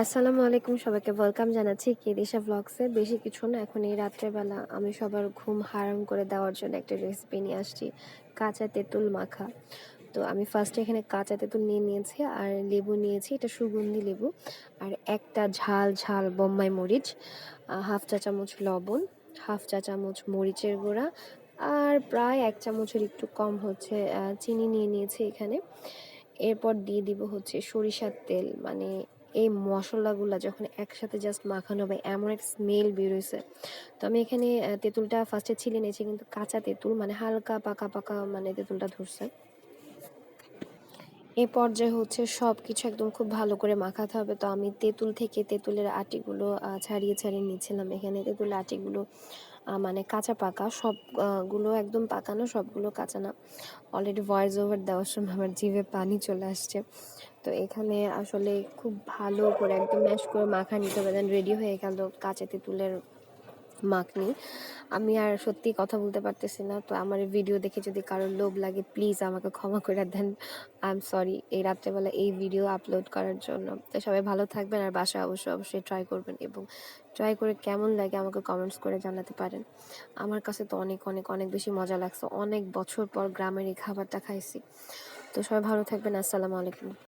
আসসালামু আলাইকুম সবাইকে। ওয়েলকাম জানাচ্ছি কে কেদিশা ব্লগসে বেশি কিছু না, এখন এই রাত্রেবেলা আমি সবার ঘুম হারাম করে দেওয়ার জন্য একটা রেসিপি নিয়ে আসছি, কাঁচা তেঁতুল মাখা। তো আমি ফার্স্টে এখানে কাঁচা তেঁতুল নিয়ে নিয়েছি আর লেবু নিয়েছি, এটা সুগন্ধি লেবু। আর একটা ঝাল ঝাল বোম্বাই মরিচ হাফ চা চামচ লবণ, হাফ চা চামচ মরিচের গুঁড়া, আর প্রায় এক চামচের একটু কম হচ্ছে চিনি নিয়ে নিয়েছি এখানে। এরপর দিয়ে দিব হচ্ছে সরিষার তেল মানে এই মশলাগুলা যখন একসাথে জাস্ট মাখানো হবে, এমন এক স্মেল বেরোইছে তো আমি এখানে তেঁতুলটা ফার্স্টে ছিলে নিয়েছি, কিন্তু কাঁচা তেঁতুল মানে হালকা পাকা পাকা মানে তেঁতুলটা ধরছে। এ পর্যায়ে হচ্ছে সব কিছু একদম খুব ভালো করে মাখাতে হবে। তো আমি তেঁতুল থেকে তেঁতুলের আটিগুলো ছাড়িয়ে ছাড়িয়ে নিচ্ছিলাম। এখানে তেঁতুলের আটিগুলো মানে কাঁচা পাকা সবগুলো একদম পাকানো, সবগুলো কাঁচা না। অলরেডি ভয়েস ওভার দেওয়ার সময় আমার জিভে পানি চলে আসছে। তো এখানে আসলে খুব ভালো করে একদম ম্যাশ করে মাখা নিতে হবে। দেন রেডি হয়ে গেল কাঁচা তেঁতুলের মাখনি আমি আর সত্যি কথা বলতে পারতেছি না। তো আমার ভিডিও দেখে যদি কারোর লোভ লাগে প্লিজ আমাকে ক্ষমা করে দেন। আই এম সরি এই রাত্রেবেলা এই ভিডিও আপলোড করার জন্য। তো সবাই ভালো থাকবেন আর বাসায় অবশ্যই অবশ্যই ট্রাই করবেন এবং ট্রাই করে কেমন লাগে আমাকে কমেন্টস করে জানাতে পারেন। আমার কাছে তো অনেক অনেক অনেক বেশি মজা লাগছে। অনেক বছর পর গ্রামের এই খাবারটা খাইছি। তো সবাই ভালো থাকবেন। আসসালামু আলাইকুম।